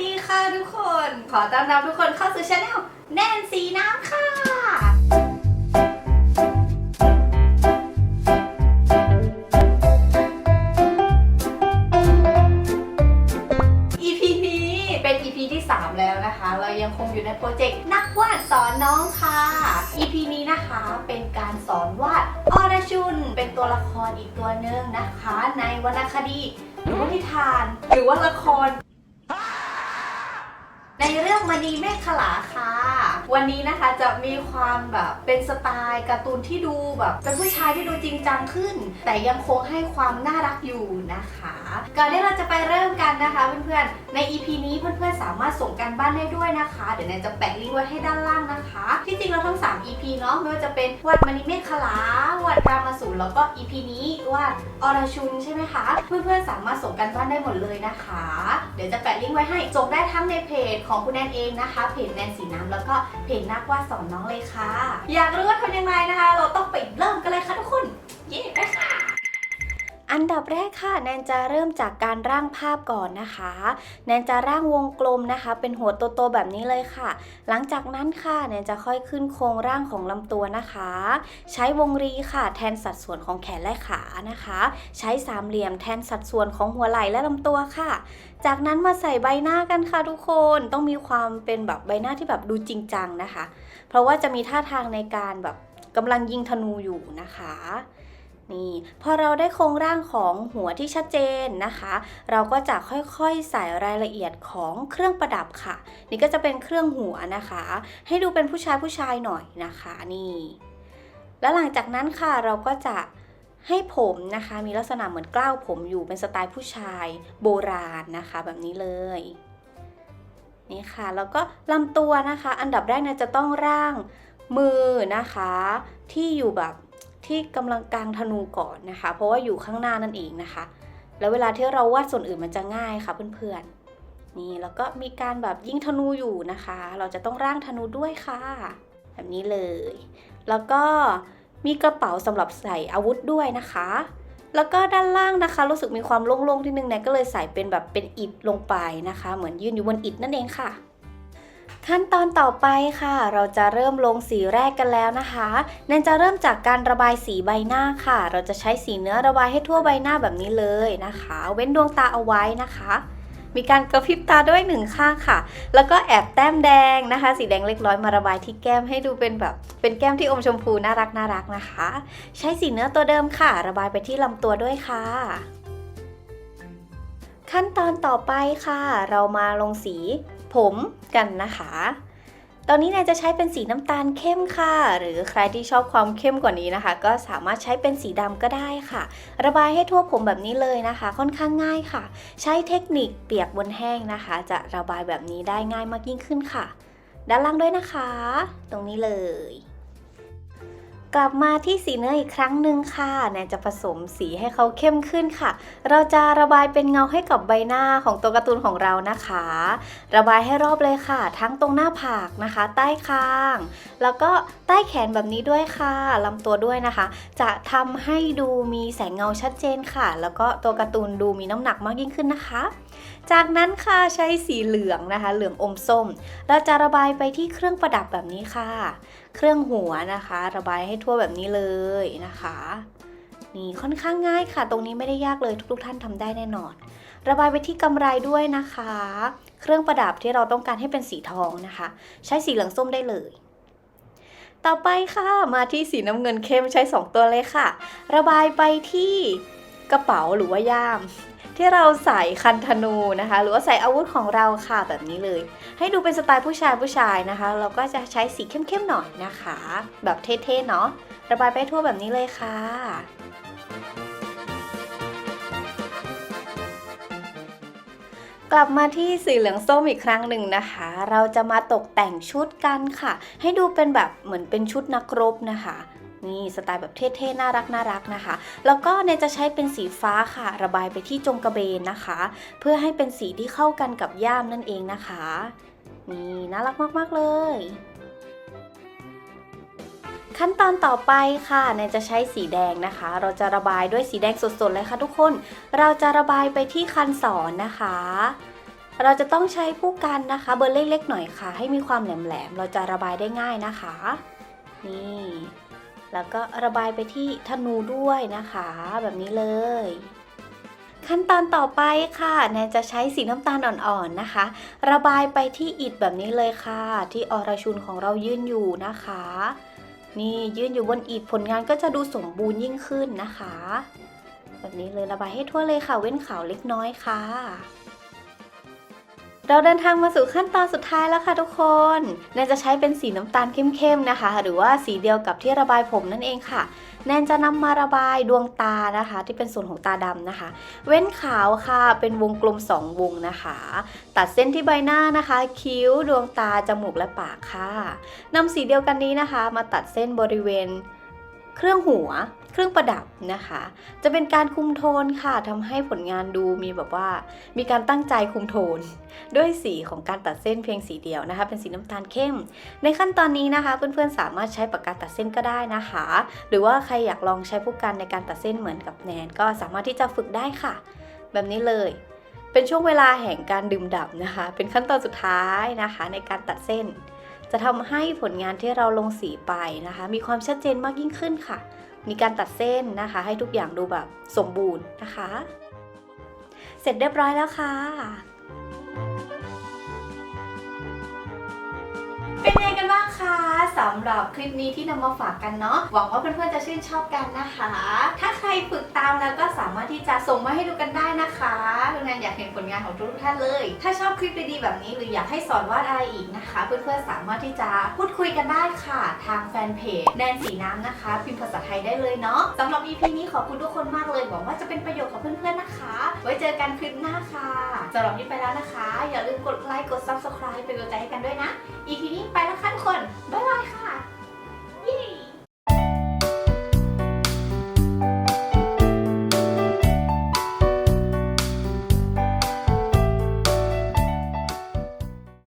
ดีค่ะทุกคน ขอต้อนรับทุกคนเข้าสู่ช anel แนนสีน้ำค่ะ EP นี้เป็น EP ที่ 3 แล้วนะคะ เรายังคงอยู่ในโปรเจกต์นักวาดสอนน้องค่ะ EP นี้นะคะเป็นการสอนวาดอรชุน เป็นตัวละครอีกตัวหนึ่งนะคะ ในวรรณคดีหรือว่านิทาน หรือว่าละคร ในเรื่องมณีเมฆขลาค่ะ วันนี้นะคะจะมีความแบบเป็นสไตล์การ์ตูนที่ดูแบบเป็นผู้ชายที่ดูจริงจังขึ้น แต่ยังคงให้ความน่ารักอยู่นะคะ ก่อนที่เราจะไปเริ่มกันนะคะเพื่อนๆ ใน EP นี้เพื่อนๆสามารถส่งกันบ้านได้ด้วยนะคะ เดี๋ยวแนนจะแปะลิงก์ไว้ให้ด้านล่างนะคะ ที่จริงเราทั้ง 3 EP เนาะไม่ว่าจะเป็นวาดมณีเมฆขลาวาดรามาสูรแล้วก็ EP นี้วาดอรชุนใช่ไหมคะเพื่อนๆสามารถส่งกันบ้านได้หมดเลยนะคะ เดี๋ยวจะแปะลิงก์ไว้ให้ส่งได้ทั้งในเพจของคุณแนนเองนะคะ เพจแนนสีน้ำแล้วก็เพจนักวาดสอนน้องเลยค่ะ อยากรู้ว่าทำยังไงนะคะ เราต้องไปเริ่มกันเลยค่ะทุกคนเย้ไปค่ะอัน ดับแรกค่ะแนนจะเริ่มจากการร่างภาพก่อนนะคะ แนนจะร่างวงกลมนะคะ เป็นหัวโตๆแบบนี้เลยค่ะ หลังจากนั้นค่ะแนนจะค่อยขึ้นโครงร่างของลำตัวนะคะ ใช้วงรีค่ะ แทนสัดส่วนของแขนและขานะคะ ใช้สามเหลี่ยมแทนสัดส่วนของหัวไหล่และลำตัวค่ะ จากนั้นมาใส่ใบหน้ากันค่ะทุกคนต้องมีความเป็นแบบใบหน้าที่แบบดูจริงจังนะคะ เพราะว่าจะมีท่าทางในการแบบกำลังยิงธนูอยู่นะคะ นี่พอเราได้โครงร่างของหัวที่ชัดเจนนะคะ เราก็จะค่อยๆใส่รายละเอียดของเครื่องประดับค่ะ นี่ก็จะเป็นเครื่องหัวนะคะ ให้ดูเป็นผู้ชายผู้ชายหน่อยนะคะนี่ แล้วหลังจากนั้นค่ะเราก็จะให้ผมนะคะ มีลักษณะเหมือนกล้าวผมอยู่เป็นสไตล์ผู้ชายโบราณนะคะ แบบนี้เลยนี่ค่ะแล้วก็ลำตัวนะคะ อันดับแรกเนี่ยจะต้องร่างมือนะคะ ที่อยู่แบบ ที่กำลังกลางธนูก่อนนะคะ เพราะว่าอยู่ข้างหน้านั่นเองนะคะ แล้วเวลาที่เราวาดส่วนอื่นมันจะง่ายค่ะเพื่อนๆ นี่แล้วก็มีการแบบยิงธนูอยู่นะคะ เราจะต้องร่างธนูด้วยค่ะ แบบนี้เลย แล้วก็มีกระเป๋าสำหรับใส่อาวุธด้วยนะคะ แล้วก็ด้านล่างนะคะ รู้สึกมีความโล่งๆที่นึงแนนก็เลยใส่เป็นแบบเป็นอิฐลงไปนะคะ เหมือนยืนอยู่บนอิฐนั่นเองค่ะ ขั้นตอนต่อไปค่ะ เราจะเริ่มลงสีแรกกันแล้วนะคะแนนจะเริ่มจากการระบายสีใบหน้าค่ะ เราจะใช้สีเนื้อระบายให้ทั่วใบหน้าแบบนี้เลยนะคะ เว้นดวงตาเอาไว้นะคะ มีการกระพริบตาด้วยหนึ่งข้างค่ะ แล้วก็แอบแต้มแดงนะคะ สีแดงเล็กน้อยมาระบายที่แก้มให้ดูเป็นแบบ เป็นแก้มที่อมชมพูน่ารักน่ารักนะคะ ใช้สีเนื้อตัวเดิมค่ะ ระบายไปที่ลำตัวด้วยค่ะขั้นตอนต่อไปค่ะ เรามาลงสี ผมกันนะคะ ตอนนี้นายจะใช้เป็นสีน้ำตาลเข้มค่ะ หรือใครที่ชอบความเข้มกว่านี้นะคะ ก็สามารถใช้เป็นสีดำก็ได้ค่ะ ระบายให้ทั่วผมแบบนี้เลยนะคะ ค่อนข้างง่ายค่ะ ใช้เทคนิคเปียกบนแห้งนะคะ จะระบายแบบนี้ได้ง่ายมากยิ่งขึ้นค่ะ ด้านล่างด้วยนะคะ ตรงนี้เลย กลับมาที่สีเนื้ออีกครั้งหนึ่งค่ะแนนจะผสมสีให้เขาเข้มขึ้นค่ะ เราจะระบายเป็นเงาให้กับใบหน้าของตัวการ์ตูนของเรานะคะ ระบายให้รอบเลยค่ะ ทั้งตรงหน้าผากนะคะ ใต้คาง แล้วก็ใต้แขนแบบนี้ด้วยค่ะลำตัวด้วยนะคะ จะทำให้ดูมีแสงเงาชัดเจนค่ะ แล้วก็ตัวการ์ตูนดูมีน้ำหนักมากยิ่งขึ้นนะคะ จากนั้นค่ะใช้สีเหลืองนะคะ เหลืองอมส้ม เราจะระบายไปที่เครื่องประดับแบบนี้ค่ะ เครื่องหัวนะคะ ระบายให้ทั่วแบบนี้เลยนะคะ นี่ค่อนข้างง่ายค่ะ ตรงนี้ไม่ได้ยากเลยทุก ๆ ท่านทำได้แน่นอน ระบายไปที่กำไรด้วยนะคะ เครื่องประดับที่เราต้องการให้เป็นสีทองนะคะ ใช้สีเหลืองส้มได้เลยต่อไปค่ะ มาที่สีน้ำเงินเข้มใช้ 2 ตัวเลยค่ะ ระบายไปที่ กระเป๋าหรือว่าย่าม ที่เราใส่คันธนูนะคะ หรือว่าใส่อาวุธของเราค่ะแบบนี้เลย ให้ดูเป็นสไตล์ผู้ชายผู้ชายนะคะ เราก็จะใช้สีเข้มๆหน่อยนะคะ แบบเท่ๆเนาะระบายไปทั่วแบบนี้เลยค่ะกลับมาที่สีเหลืองส้มอีกครั้งหนึ่งนะคะ เราจะมาตกแต่งชุดกันค่ะ ให้ดูเป็นแบบเหมือนเป็นชุดนักรบนะคะ นี่สไตล์แบบเท่ๆ น่ารักน่ารักนะคะ แล้วก็เนี่ยจะใช้เป็นสีฟ้าค่ะ ระบายไปที่จงกระเบนนะคะ เพื่อให้เป็นสีที่เข้ากันกับย่ามนั่นเองนะคะ นี่น่ารักมากๆเลยขั้นตอนต่อไปค่ะแนนจะใช้สีแดงนะคะ เราจะระบายด้วยสีแดงสดๆเลยค่ะทุกคน เราจะระบายไปที่คันศรนะคะ เราจะต้องใช้ผู้กันนะคะ เบอร์เล็กๆหน่อยค่ะ ให้มีความแหลมๆ เราจะระบายได้ง่ายนะคะ นี่ แล้วก็ระบายไปที่ธนูด้วยนะคะ แบบนี้เลย ขั้นตอนต่อไปค่ะแนนจะใช้สีน้ำตาลอ่อนๆนะคะ ระบายไปที่อิฐแบบนี้เลยค่ะ ที่อรชุนของเรายื่นอยู่นะคะ นี่ยื่นอยู่บนอิฐผลงานก็จะดูสมบูรณ์ยิ่งขึ้นนะคะ แบบนี้เลยระบายให้ทั่วเลยค่ะ เว้นขาวเล็กน้อยค่ะ เราเดินทางมาสู่ขั้นตอนสุดท้ายแล้วค่ะทุกคนแนนจะใช้เป็นสีน้ำตาลเข้มๆนะคะ หรือว่าสีเดียวกับที่ระบายผมนั่นเองค่ะ แนนจะนำมาระบายดวงตานะคะ ที่เป็นส่วนของตาดำนะคะ เว้นขาวค่ะ เป็นวงกลม 2 วงนะคะ ตัดเส้นที่ใบหน้านะคะ คิ้ว ดวงตา จมูก และปากค่ะนำสีเดียวกันนี้นะคะ มาตัดเส้นบริเวณเครื่องหัว เครื่องประดับนะคะ จะเป็นการคุมโทนค่ะทำให้ผลงานดูมีแบบว่า มีการตั้งใจคุมโทน ด้วยสีของการตัดเส้นเพียงสีเดียวนะคะ เป็นสีน้ำตาลเข้ม ในขั้นตอนนี้นะคะ เพื่อนๆสามารถใช้ปากกาตัดเส้นก็ได้นะคะ หรือว่าใครอยากลองใช้ผู้กันในการตัดเส้นเหมือนกับแนนก็สามารถที่จะฝึกได้ค่ะ แบบนี้เลยเป็นช่วงเวลาแห่งการดื่มด่ำนะคะ เป็นขั้นตอนสุดท้ายนะคะ ในการตัดเส้น จะทำให้ผลงานที่เราลงสีไปนะคะ มีความชัดเจนมากยิ่งขึ้นค่ะ มีการตัดเส้นนะคะ ให้ทุกอย่างดูแบบสมบูรณ์นะคะ เสร็จเรียบร้อยแล้วค่ะ เป็นไงกันบ้างคะสำหรับคลิปนี้ที่นำมาฝากกันเนาะหวังว่าเพื่อนๆจะชื่นชอบกันนะคะ ถ้าใครฝึกตามแล้วก็สามารถที่จะส่งมาให้ดูกันได้นะคะเพื่อนๆอยากเห็นผลงานของทุกท่านเลย ถ้าชอบคลิปดีๆแบบนี้หรืออยากให้สอนวาดอะไรอีกนะคะ เพื่อนๆสามารถที่จะพูดคุยกันได้ค่ะ ทางแฟนเพจแนนสีน้ำนะคะ พิมพ์ภาษาไทยได้เลยเนาะสำหรับ EP นี้ขอบคุณทุกคนมากเลยหวังว่าจะเป็นประโยชน์กับเพื่อนๆนะคะ ไว้เจอกันคลิปหน้าค่ะสำหรับนี้ไปแล้วนะคะ อย่าลืมกดไลค์กด subscribe เป็นกำลังใจให้กันด้วยนะ EP นี้